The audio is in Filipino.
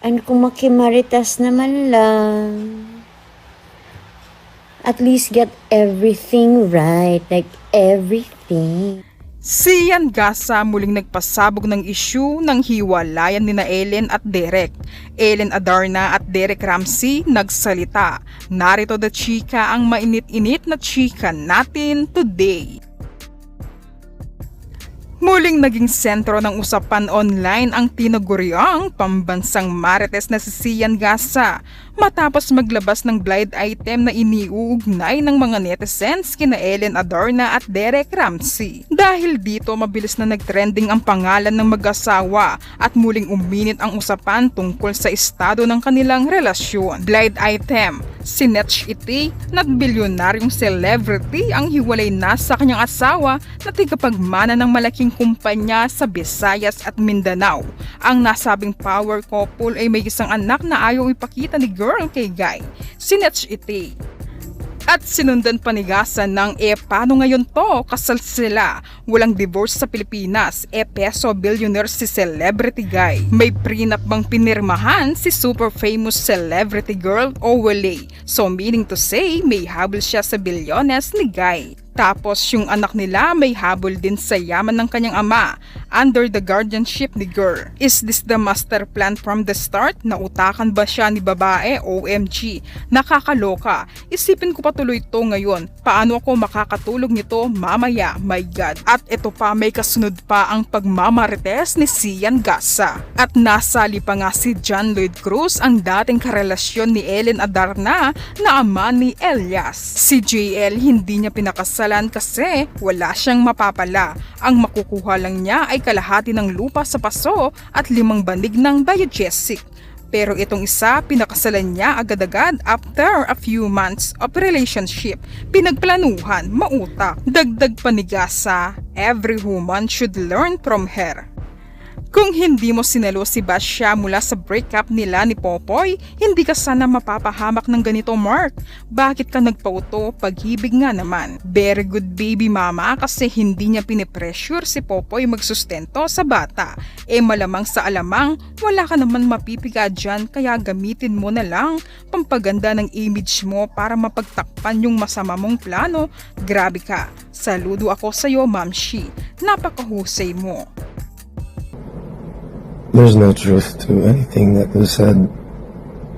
Ano kung makimaritas naman lang? At least get everything right. Like, everything. Si Yan Gasa muling nagpasabog ng isyu ng hiwalayan ni na Ellen at Derek. Ellen Adarna at Derek Ramsey nagsalita. Narito the chika ang mainit-init na chika natin today. Muling naging sentro ng usapan online ang tinaguriang pambansang marites na si Sian Gasa matapos maglabas ng blind item na iniuugnay ng mga netizens kina Ellen Adorna at Derek Ramsey. Dahil dito mabilis na nagtrending ang pangalan ng mag-asawa at muling uminit ang usapan tungkol sa estado ng kanilang relasyon. Blind item, si Netch Iti na bilyonaryong celebrity ang hiwalay na sa kanyang asawa na tigapagmana ng malaking kumpanya sa Visayas at Mindanao. Ang nasabing power couple ay may isang anak na ayaw ipakita ni girl kay Guy, si Netch Iti. At sinundan panigasan ng e paano ngayon to? Kasal sila. Walang divorce sa Pilipinas. E peso billionaire si celebrity guy. May prenup bang pinirmahan si super famous celebrity girl o wala? So meaning to say, may habol siya sa bilyones ni guy. Tapos yung anak nila may habol din sa yaman ng kanyang ama under the guardianship ni girl. Is this the master plan from the start? Nautakan ba siya ni babae? OMG, nakakaloka. Isipin ko pa tuloy to ngayon. Paano ako makakatulog nito mamaya? My God. At ito pa may kasunod pa ang pagmamarites ni Sian Gasa. At nasali pa nga si John Lloyd Cruz ang dating karelasyon ni Ellen Adarna na ama ni Elias. Si JL hindi niya pinakasalan kasi wala siyang mapapala. Ang makukuha lang niya ay kalahati ng lupa sa paso at limang banig ng biogesic. Pero itong isa, pinakasalan niya agad-agad after a few months of relationship. Pinagplanuhan, mautak, dagdag panigasa. Every woman should learn from her. Kung hindi mo sinalo si Basya mula sa breakup nila ni Popoy, hindi ka sana mapapahamak ng ganito Mark. Bakit ka nagpauto? Pag-ibig nga naman. Very good baby mama kasi hindi niya pinipressure si Popoy magsustento sa bata. Eh malamang sa alamang, wala ka naman mapipiga dyan kaya gamitin mo na lang pampaganda ng image mo para mapagtakpan yung masama mong plano. Grabe ka. Saludo ako sa'yo, Ma'am Shi. Napakahusay mo. There's no truth to anything that was said.